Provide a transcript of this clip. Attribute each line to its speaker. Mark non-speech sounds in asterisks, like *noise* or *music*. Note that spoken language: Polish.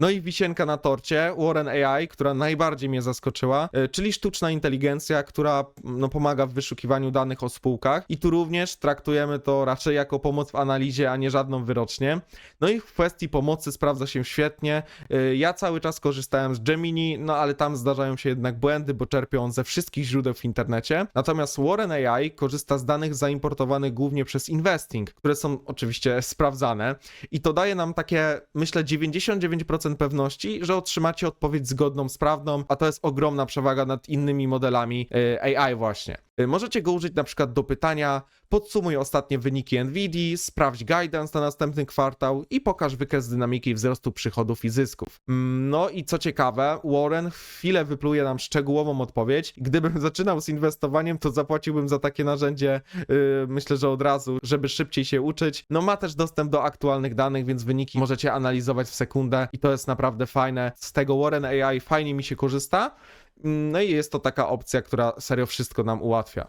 Speaker 1: No i wisienka na torcie, Warren AI, która najbardziej mnie zaskoczyła, e, czyli sztuczna inteligencja, która no, pomaga w wyszukiwaniu danych o spółkach. I tu również traktujemy to raczej jako pomoc w analizie, a nie żadną wyrocznie. No i w kwestii pomocy sprawdza się świetnie. E, Ja cały czas korzystałem z Gemini, no ale tam zdarzają się jednak błędy, bo czerpią on ze wszystkich źródeł w internecie. Natomiast Warren AI korzysta z danych zaimportowanych głównie przez Investing, które są oczywiście sprawdzane. I to daje nam takie, myślę, 99% pewności, że otrzymacie odpowiedź zgodną, sprawną, a to jest ogromna przewaga nad innymi modelami e, AI właśnie. E, Możecie go użyć na przykład do pytania podsumuj ostatnie wyniki NVIDII, sprawdź guidance na następny kwartał i pokaż wykres dynamiki wzrostu przychodów i zysków. Mm, No i co ciekawe, Warren chwilę wypluje nam szczegółową odpowiedź. Gdybym *laughs* zaczynał z inwestowaniem, to zapłaciłbym za takie narzędzie, yy, myślę, że od razu, żeby szybciej się uczyć. No ma też dostęp do aktualnych danych, więc wyniki możecie analizować w sekundę i to jest naprawdę fajne. Z tego Warren AI fajnie mi się korzysta. No i jest to taka opcja, która serio wszystko nam ułatwia.